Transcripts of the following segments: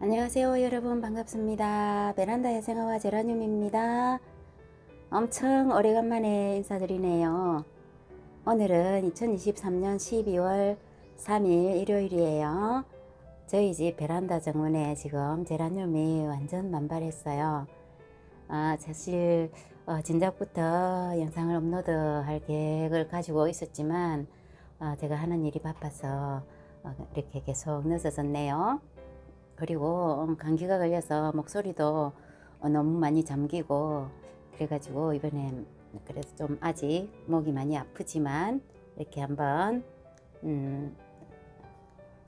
안녕하세요 여러분. 반갑습니다. 베란다의 생화와 제라늄입니다. 엄청 오래간만에 인사드리네요. 오늘은 2023년 12월 3일 일요일이에요. 저희 집 베란다 정원에 지금 제라늄이 완전 만발했어요. 아, 사실 어, 진작부터 영상을 업로드 할 계획을 가지고 있었지만 어, 제가 하는 일이 바빠서 어, 이렇게 계속 늦어졌네요 그리고 음, 감기가 걸려서 목소리도 어, 너무 많이 잠기고 그래가지고 이번에 그래도 좀 아직 목이 많이 아프지만 이렇게 한번 음,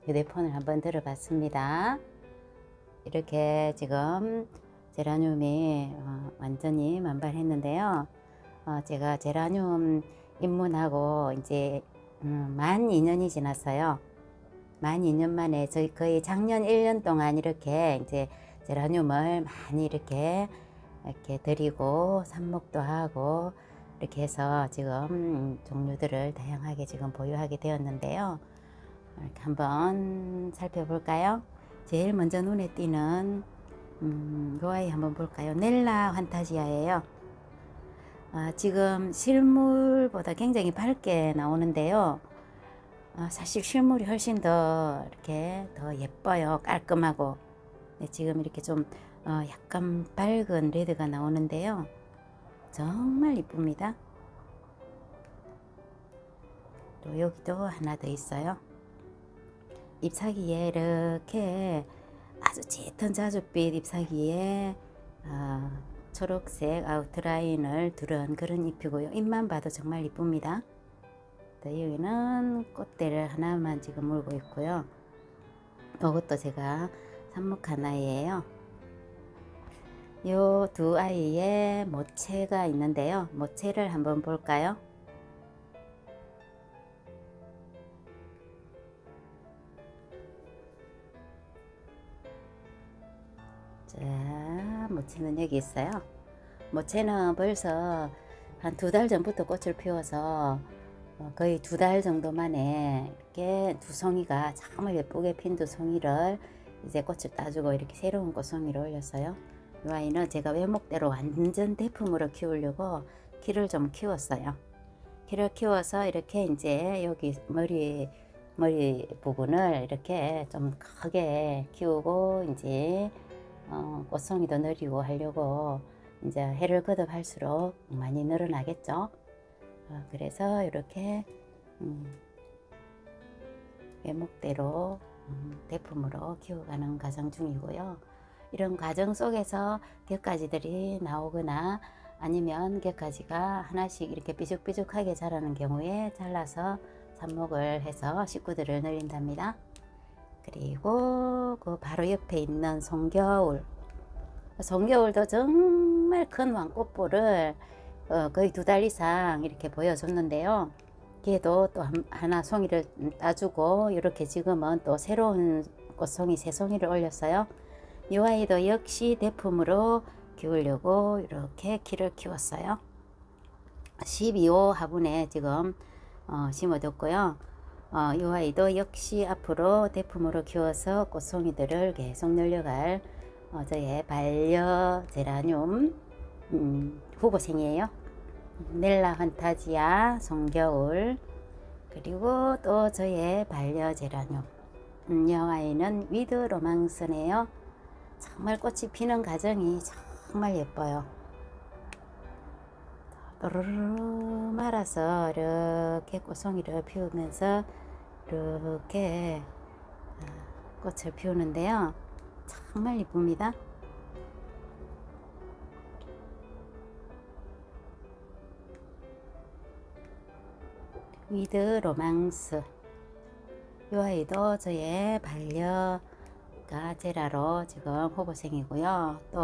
휴대폰을 한번 들어봤습니다. 이렇게 지금 제라늄이 어, 완전히 만발했는데요. 어, 제가 제라늄 입문하고 이제 음, 만 2년이 지났어요. 만 2년 만에 저희 거의 작년 1년 동안 이렇게 이제 제라늄을 많이 이렇게 이렇게 드리고 삽목도 하고 이렇게 해서 지금 종류들을 다양하게 지금 보유하게 되었는데요. 이렇게 한번 살펴볼까요? 제일 먼저 눈에 띄는 음, 요 아이 한번 볼까요? 넬라 환타지아예요. 아, 지금 실물보다 굉장히 밝게 나오는데요. 어, 사실 실물이 훨씬 더 이렇게 더 예뻐요. 깔끔하고. 네, 지금 이렇게 좀 어, 약간 밝은 레드가 나오는데요. 정말 이쁩니다. 또 여기도 하나 더 있어요. 잎사귀에 이렇게 아주 짙은 자줏빛 잎사귀에 어, 초록색 아웃라인을 두른 그런 잎이고요. 잎만 봐도 정말 이쁩니다. 또 여기는 꽃대를 하나만 지금 물고 있고요. 이것도 제가 삽목한 아이예요. 요 두 아이에 모체가 있는데요. 모체를 한번 볼까요? 자, 모체는 여기 있어요. 모체는 벌써 한 두 달 전부터 꽃을 피워서 어, 거의 두 달 정도 만에 이렇게 두 송이가 정말 예쁘게 핀 두 송이를 이제 꽃을 따주고 이렇게 새로운 꽃송이를 올렸어요. 이 아이는 제가 외목대로 완전 대품으로 키우려고 키를 좀 키웠어요. 키를 키워서 이렇게 이제 여기 머리 머리 부분을 이렇게 좀 크게 키우고 이제 어, 꽃송이도 늘리고 하려고 이제 해를 거듭할수록 많이 늘어나겠죠. 어, 그래서 이렇게 음, 외목대로 음, 대품으로 키워가는 과정 중이고요. 이런 과정 속에서 격가지들이 나오거나 아니면 격가지가 하나씩 이렇게 삐죽삐죽하게 자라는 경우에 잘라서 삽목을 해서 식구들을 늘린답니다. 그리고 그 바로 옆에 있는 송겨울 송겨울도 정말 큰 왕꽃볼을 어, 거의 두 달 이상 이렇게 보여줬는데요. 걔도 또 한, 하나 송이를 따주고 이렇게 지금은 또 새로운 꽃송이 세 송이를 올렸어요. 이 아이도 역시 대품으로 키우려고 이렇게 키를 키웠어요. 12호 화분에 지금 어, 심어뒀고요. 어, 이 아이도 역시 앞으로 대품으로 키워서 꽃송이들을 계속 늘려갈 어, 저의 반려 제라늄 음, 후보생이에요. 넬라 환타지아 송겨울 그리고 또 저의 반려 제라늄 음, 이 아이는 위드 로망스네요. 정말 꽃이 피는 과정이 정말 예뻐요. 또르르 말아서 이렇게 꽃송이를 피우면서 이렇게 어, 꽃을 피우는데요. 정말 이쁩니다. 위드 로망스 이 아이도 저의 반려가 제라로 지금 후보생이고요. 또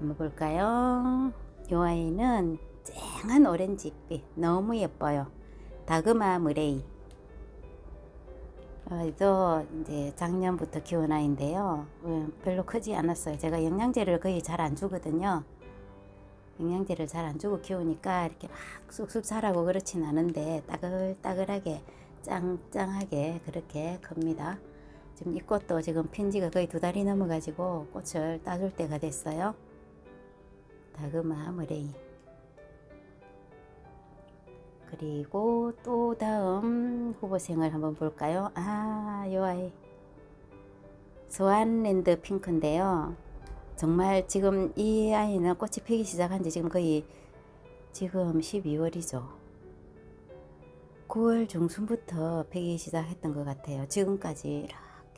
한번 볼까요? 이 아이는 쨍한 오렌지빛 너무 예뻐요. 다그마 무레이 아이도 이제 작년부터 키운 아이인데요. 어, 별로 크지 않았어요. 제가 영양제를 거의 잘 안 주거든요. 영양제를 잘 안 주고 키우니까 이렇게 막 쑥쑥 자라고 그렇진 않은데 따글따글하게 짱짱하게 그렇게 큽니다. 지금 이 꽃도 지금 핀 지가 거의 두 달이 넘어가지고 꽃을 따줄 때가 됐어요. 다그마 머레이. 그리고 또 다음 후보생을 한번 볼까요? 아, 요 아이. 스완랜드 핑크인데요. 정말 지금 이 아이는 꽃이 피기 시작한 지 지금 거의 지금 12월이죠. 9월 중순부터 피기 시작했던 것 같아요. 지금까지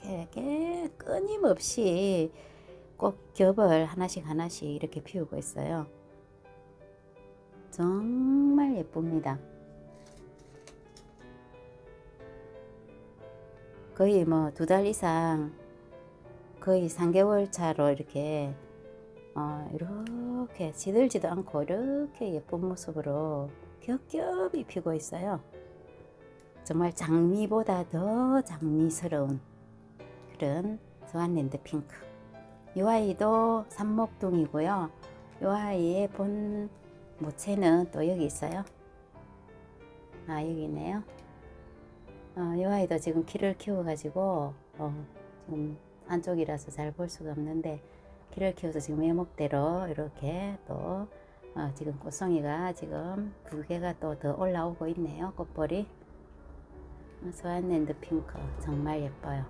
이렇게 끊임없이 꽃 겹을 하나씩 하나씩 이렇게 피우고 있어요. 정말 예쁩니다. 거의 뭐 두 달 이상 거의 3개월 차로 이렇게 어, 이렇게 시들지도 않고 이렇게 예쁜 모습으로 겹겹이 피고 있어요. 정말 장미보다 더 장미스러운 그런 스완랜드 핑크. 이 아이도 삼목동이고요. 이 아이의 본 모체는 또 여기 있어요. 아 여기 있네요. 어, 이 아이도 지금 키를 키워가지고 어, 지금 안쪽이라서 잘 볼 수가 없는데 키를 키워서 지금 외목대로 이렇게 또 어, 지금 꽃송이가 지금 두 개가 또 더 올라오고 있네요. 꽃볼이 어, 스완랜드 핑크 정말 예뻐요.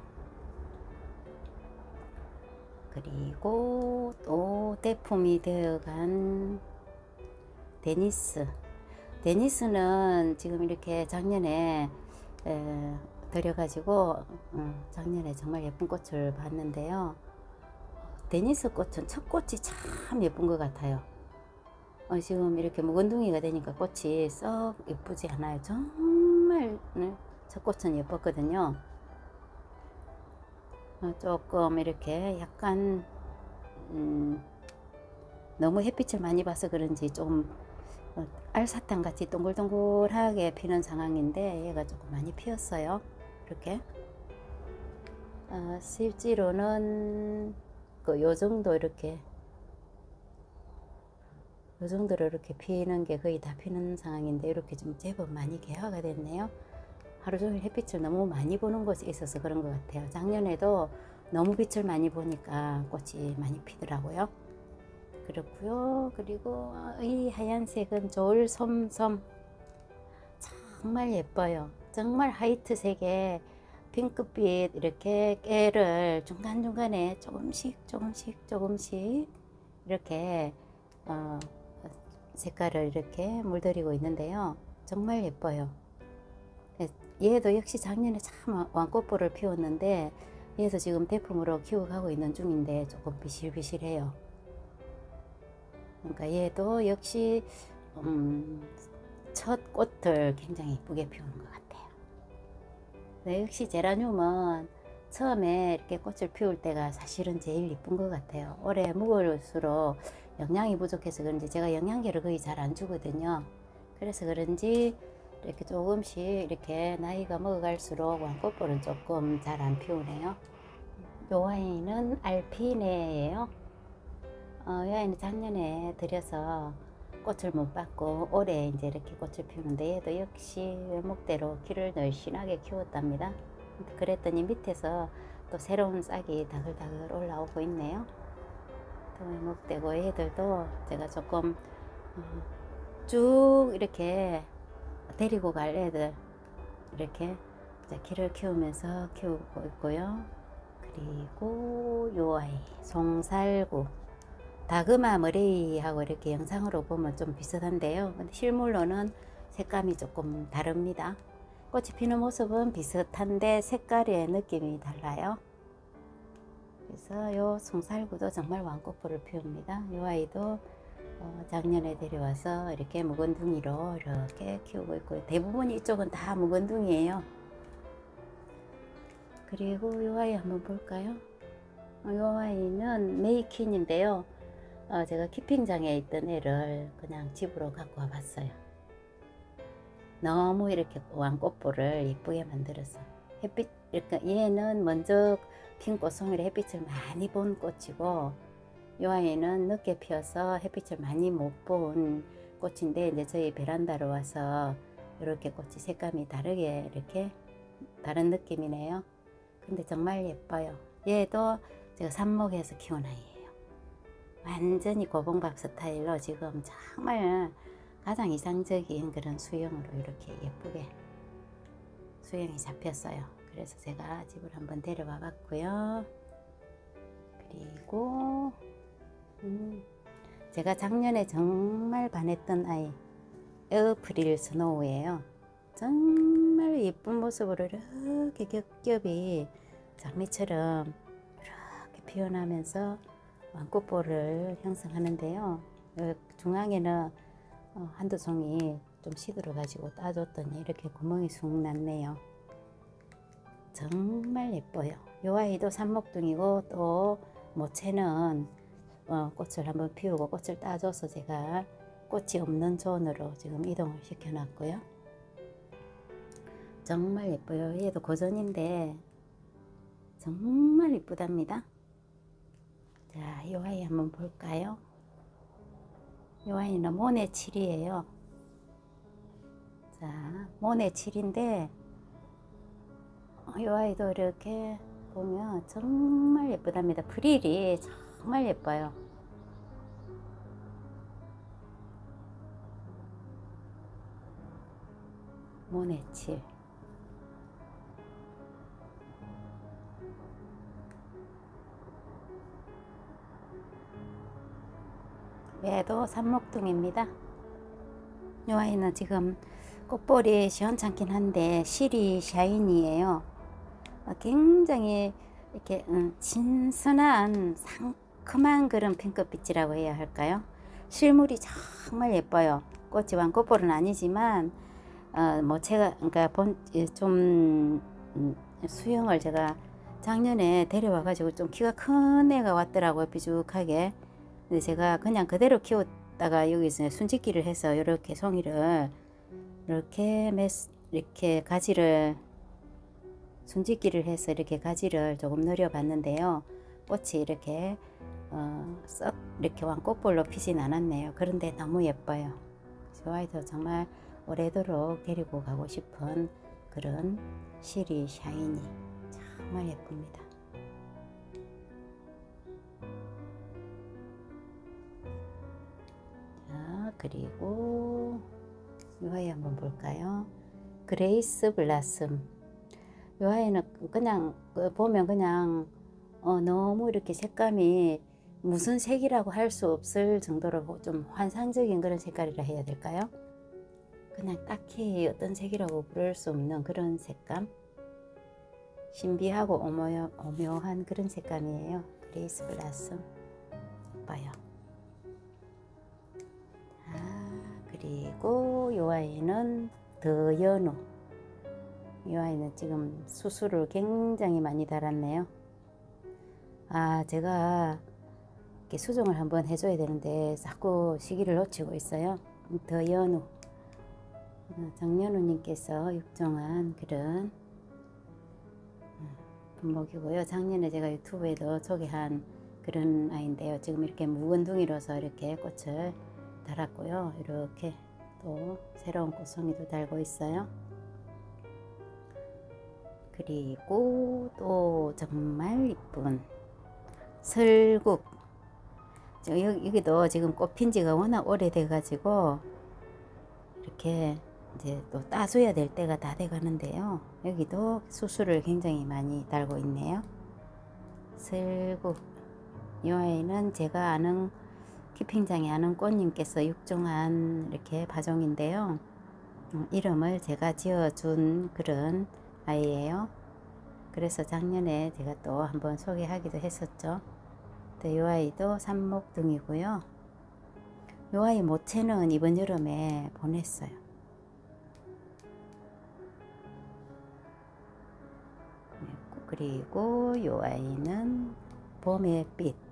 그리고 또 대품이 되어간 데니스. 데니스는 지금 이렇게 작년에 에, 들여가지고 음, 작년에 정말 예쁜 꽃을 봤는데요. 데니스 꽃은 첫 꽃이 참 예쁜 것 같아요. 어, 지금 이렇게 묵은둥이가 되니까 꽃이 썩 예쁘지 않아요. 정말 네, 첫 꽃은 예뻤거든요. 어, 조금 이렇게 약간 음, 너무 햇빛을 많이 봐서 그런지 좀 어, 알사탕 같이 동글동글하게 피는 상황인데 얘가 조금 많이 피었어요. 이렇게 어, 실제로는 그 요 정도 이렇게 요 정도로 이렇게 피는 게 거의 다 피는 상황인데 이렇게 좀 제법 많이 개화가 됐네요. 하루 종일 햇빛을 너무 많이 보는 곳에 있어서 그런 것 같아요. 작년에도 너무 빛을 많이 보니까 꽃이 많이 피더라고요. 그렇고요. 그리고 이 하얀색은 졸솜솜 정말 예뻐요. 정말 하이트색에 핑크빛 이렇게 깨를 중간중간에 조금씩 조금씩 조금씩 이렇게 어, 색깔을 이렇게 물들이고 있는데요. 정말 예뻐요. 얘도 역시 작년에 참 왕꽃볼을 피웠는데 얘도 지금 대품으로 키워가고 있는 중인데 조금 비실비실해요. 그러니까 얘도 역시 음, 첫 꽃을 굉장히 예쁘게 피우는 것 같아요. 네, 역시 제라늄은 처음에 이렇게 꽃을 피울 때가 사실은 제일 예쁜 것 같아요. 올해 묵을수록 영양이 부족해서 그런지 제가 영양제를 거의 잘 안 주거든요. 그래서 그런지 이렇게 조금씩 이렇게 나이가 먹어갈수록 왕꽃볼은 조금 잘 안 피우네요. 요 아이는 알피네예요. 어, 이 아이는 작년에 들여서 꽃을 못 받고 올해 이제 이렇게 꽃을 피우는데 얘도 역시 외목대로 키를 늘씬하게 키웠답니다. 그랬더니 밑에서 또 새로운 싹이 다글다글 올라오고 있네요. 또 외목되고 얘들도 제가 조금 어, 쭉 이렇게 데리고 갈 애들 이렇게 키를 키우면서 키우고 있고요. 그리고 요 아이 송살구 다그마 머레이하고 이렇게 영상으로 보면 좀 비슷한데요. 근데 실물로는 색감이 조금 다릅니다. 꽃이 피는 모습은 비슷한데 색깔의 느낌이 달라요. 그래서 요 송살구도 정말 왕꽃볼을 피웁니다. 이 아이도 어, 작년에 데려와서 이렇게 묵은둥이로 이렇게 키우고 있고 대부분 이쪽은 다 묵은둥이에요. 그리고 이 아이 한번 볼까요? 이 아이는 메이킨인데요. 어, 제가 키핑장에 있던 애를 그냥 집으로 갖고 와봤어요. 너무 이렇게 왕꽃볼을 예쁘게 만들어서 햇빛 얘는 먼저 핀 꽃송이를 햇빛을 많이 본 꽃이고 이 아이는 늦게 피어서 햇빛을 많이 못 본 꽃인데 이제 저희 베란다로 와서 이렇게 꽃이 색감이 다르게 이렇게 다른 느낌이네요. 근데 정말 예뻐요. 얘도 제가 삽목에서 키운 아이예요. 완전히 고봉밥 스타일로 지금 정말 가장 이상적인 그런 수영으로 이렇게 예쁘게 수영이 잡혔어요. 그래서 제가 집을 한번 데려와 봤고요. 그리고 음, 제가 작년에 정말 반했던 아이 에어프릴 스노우예요. 정말 예쁜 모습으로 이렇게 겹겹이 장미처럼 이렇게 피어나면서 왕꽃볼을 형성하는데요. 어, 중앙에는 어, 한두 송이 좀 시들어 가지고 따줬더니 이렇게 구멍이 쑥 났네요. 정말 예뻐요. 요 아이도 산목둥이고 또 모체는 어, 꽃을 한번 피우고 꽃을 따줘서 제가 꽃이 없는 존으로 지금 이동을 시켜놨고요. 정말 예뻐요. 얘도 고전인데 정말 이쁘답니다. 자, 이 아이 한번 볼까요? 이 아이는 모네 7이에요. 자, 모네 7인데 이 아이도 이렇게 보면 정말 예쁘답니다. 프릴이 정말 예뻐요. 모네 7. 얘도 산목둥입니다. 이 아이는 지금 꽃볼이 시원찮긴 한데 실이 샤이니예요. 어, 굉장히 이렇게 음, 진선한 상큼한 그런 핑크빛이라고 해야 할까요? 실물이 정말 예뻐요. 꽃이 왕꽃볼은 아니지만 어, 뭐 제가 그러니까 본좀 음, 수영을 제가 작년에 데려와 가지고 좀 키가 큰 애가 왔더라고요. 비죽하게. 근데 제가 그냥 그대로 키웠다가 여기서 순짓기를 해서 이렇게 송이를 이렇게 몇 이렇게 가지를 순짓기를 해서 이렇게 가지를 조금 늘려봤는데요. 꽃이 이렇게 어, 썩 이렇게 왕꽃볼로 피진 않았네요. 그런데 너무 예뻐요. 저 아이도 정말 오래도록 데리고 가고 싶은 그런 시리 샤이니 정말 예쁩니다. 그리고 이 아이 한번 볼까요? 그레이스 블라썸. 이 아이는 그냥 그 보면 그냥 어, 너무 이렇게 색감이 무슨 색이라고 할 수 없을 정도로 좀 환상적인 그런 색깔이라 해야 될까요? 그냥 딱히 어떤 색이라고 부를 수 없는 그런 색감. 신비하고 오묘, 오묘한 그런 색감이에요. 그레이스 블라썸. 봐요. 그리고 이 아이는 더 연우. 이 아이는 지금 수술을 굉장히 많이 달았네요. 아, 제가 이렇게 수정을 한번 해줘야 되는데 자꾸 시기를 놓치고 있어요. 더 연우. 어, 정연우님께서 육종한 그런 분목이고요. 작년에 제가 유튜브에도 소개한 그런 아이인데요. 지금 이렇게 묵은 둥이로서 이렇게 꽃을 달았고요. 이렇게 또 새로운 꽃송이도 달고 있어요. 그리고 또 정말 이쁜 설국 여기도 지금 꽃핀 지가 워낙 오래돼 가지고 이렇게 이제 또 따줘야 될 때가 다 돼 가는데요. 여기도 수술을 굉장히 많이 달고 있네요. 설국 이 아이는 제가 아는 키핑장에 아는 꽃님께서 육종한 이렇게 바종인데요. 음, 이름을 제가 지어준 그런 아이예요. 그래서 작년에 제가 또 한번 소개하기도 했었죠. 이 아이도 산목등이고요. 이 아이 모체는 이번 여름에 보냈어요. 그리고 이 아이는 봄의 빛.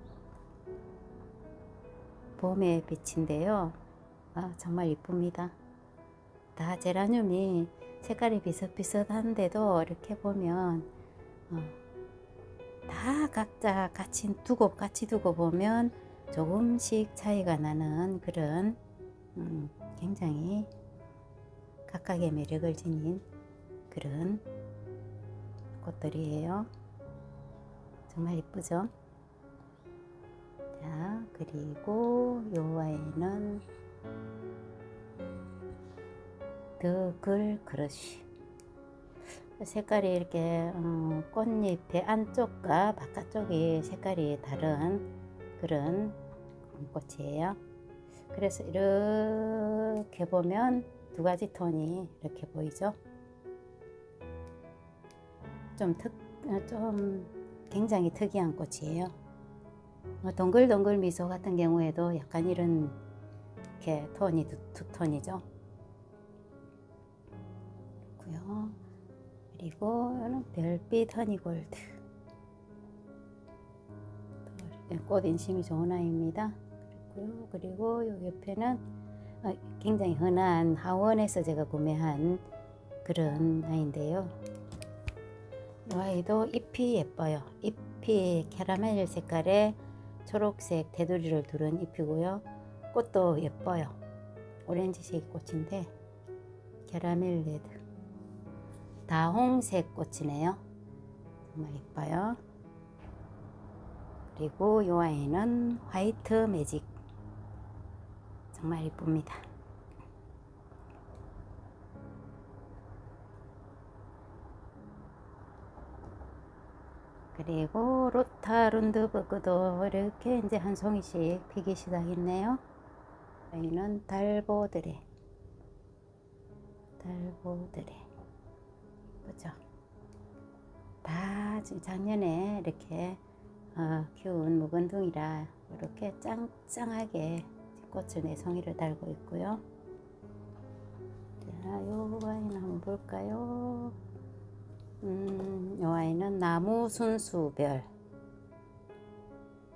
봄의 빛인데요. 아, 정말 이쁩니다. 다 제라늄이 색깔이 비슷비슷한데도 이렇게 보면 어, 다 각자 같이 두고 같이 두고 보면 조금씩 차이가 나는 그런 음, 굉장히 각각의 매력을 지닌 그런 꽃들이에요. 정말 이쁘죠? 자, 그리고 요 아이는 더글 크러쉬. 색깔이 이렇게 음, 꽃잎의 안쪽과 바깥쪽이 색깔이 다른 그런 꽃이에요. 그래서 이렇게 보면 두 가지 톤이 이렇게 보이죠. 좀 특, 좀 굉장히 특이한 꽃이에요. 어, 동글동글 미소 같은 경우에도 약간 이런 이렇게 톤이 두, 두 톤이죠. 그고요. 그리고 이는 별빛 허니골드. 꽃 인심이 좋은 아이입니다. 그리고요. 그리고 요 옆에는 어, 굉장히 흔한 하원에서 제가 구매한 그런 아이인데요. 이 아이도 잎이 예뻐요. 잎이 캐러멜 색깔의 초록색 테두리를 두른 잎이고요. 꽃도 예뻐요. 오렌지색 꽃인데 캐러멜 레드 다홍색 꽃이네요. 정말 예뻐요. 그리고 이 아이는 화이트 매직 정말 예쁩니다. 그리고 로타 룬드 버그도 이렇게 이제 한 송이씩 피기 시작했네요. 여기는 달보드레, 달보드레, 그죠? 다 작년에 이렇게 어, 키운 묵은둥이라 이렇게 짱짱하게 꽃을 네 송이를 달고 있고요. 자, 요 아이는 한번 볼까요? 음, 요 아이는 나무 순수별.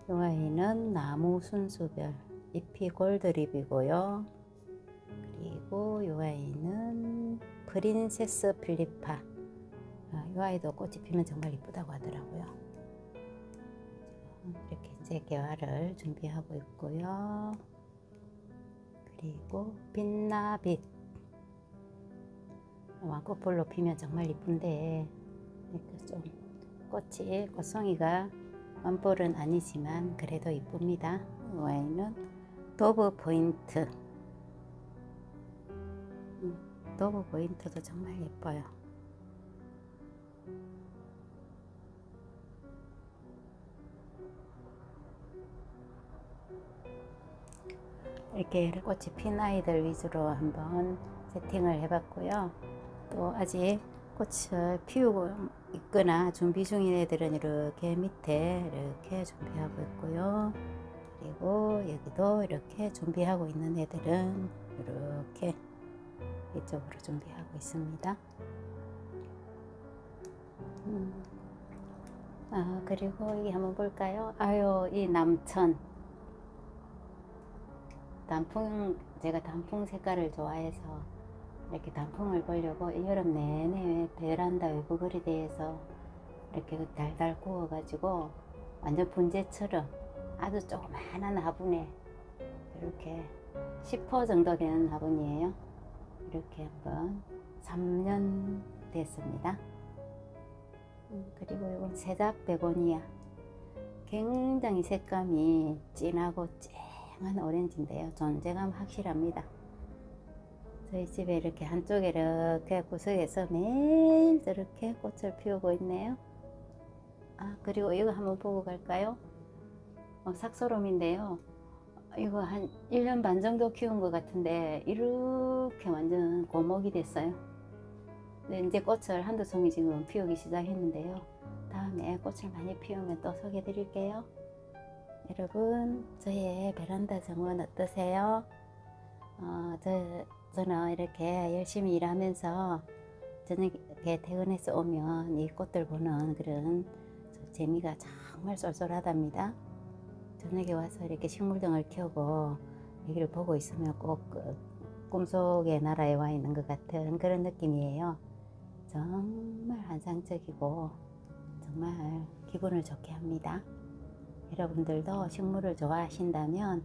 요 아이는 나무 순수별. 잎이 골드립이고요. 그리고 요 아이는 프린세스 필리파. 아, 요 아이도 꽃이 피면 정말 이쁘다고 하더라고요. 이렇게 이제 개화를 준비하고 있고요. 그리고 빛나빛. 왕꽃볼로 피면 정말 이쁜데 이렇게 좀 꽃이 꽃송이가 완볼은 아니지만 그래도 이쁩니다. 와인은 도브 포인트 음, 도브 포인트도 정말 예뻐요. 이렇게 꽃이 핀 아이들 위주로 한번 세팅을 해봤고요. 또 아직 꽃을 피우고 있거나 준비 중인 애들은 이렇게 밑에 이렇게 준비하고 있고요. 그리고 여기도 이렇게 준비하고 있는 애들은 이렇게 이쪽으로 준비하고 있습니다. 음. 아 그리고 이 한번 볼까요? 아유 이 남천 단풍 제가 단풍 색깔을 좋아해서 이렇게 단풍을 보려고 여름 내내 베란다 외부 거리대에서 이렇게 달달 구워가지고 완전 분재처럼 아주 조그마한 화분에 이렇게 10호 정도 되는 화분이에요. 이렇게 한번 3년 됐습니다. 음, 그리고 이건 세작 베고니아 굉장히 색감이 진하고 쨍한 오렌지인데요. 존재감 확실합니다. 저희 집에 이렇게 한쪽에 이렇게 구석에서 매일 저렇게 꽃을 피우고 있네요. 아, 그리고 이거 한번 보고 갈까요? 어, 삭소롬인데요. 이거 한 1년 반 정도 키운 것 같은데 이렇게 완전 고목이 됐어요. 네, 이제 꽃을 한두 송이 지금 피우기 시작했는데요. 다음에 꽃을 많이 피우면 또 소개해 드릴게요. 여러분, 저의 베란다 정원 어떠세요? 어, 저, 저는 이렇게 열심히 일하면서 저녁에 퇴근해서 오면 이 꽃들 보는 그런 재미가 정말 쏠쏠하답니다. 저녁에 와서 이렇게 식물등을 켜고 여기를 보고 있으면 꼭그 꿈속의 나라에 와 있는 것 같은 그런 느낌이에요. 정말 환상적이고 정말 기분을 좋게 합니다. 여러분들도 식물을 좋아하신다면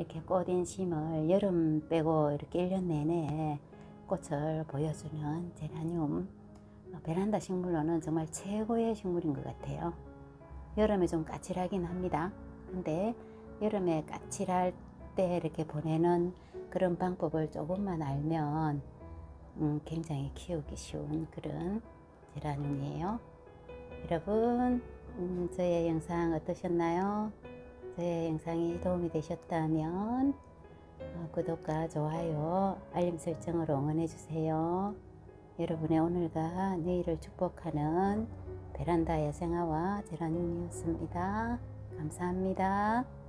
이렇게 꽃 인심을 여름 빼고 이렇게 1년 내내 꽃을 보여주는 제라늄 베란다 식물로는 정말 최고의 식물인 것 같아요. 여름에 좀 까칠하긴 합니다. 근데 여름에 까칠할 때 이렇게 보내는 그런 방법을 조금만 알면 음, 굉장히 키우기 쉬운 그런 제라늄이에요. 여러분 음, 저의 영상 어떠셨나요? 저의 영상이 도움이 되셨다면 어, 구독과 좋아요, 알림 설정으로 응원해 주세요. 여러분의 오늘과 내일을 축복하는 베란다 야생화와 제라늄이었습니다. 감사합니다.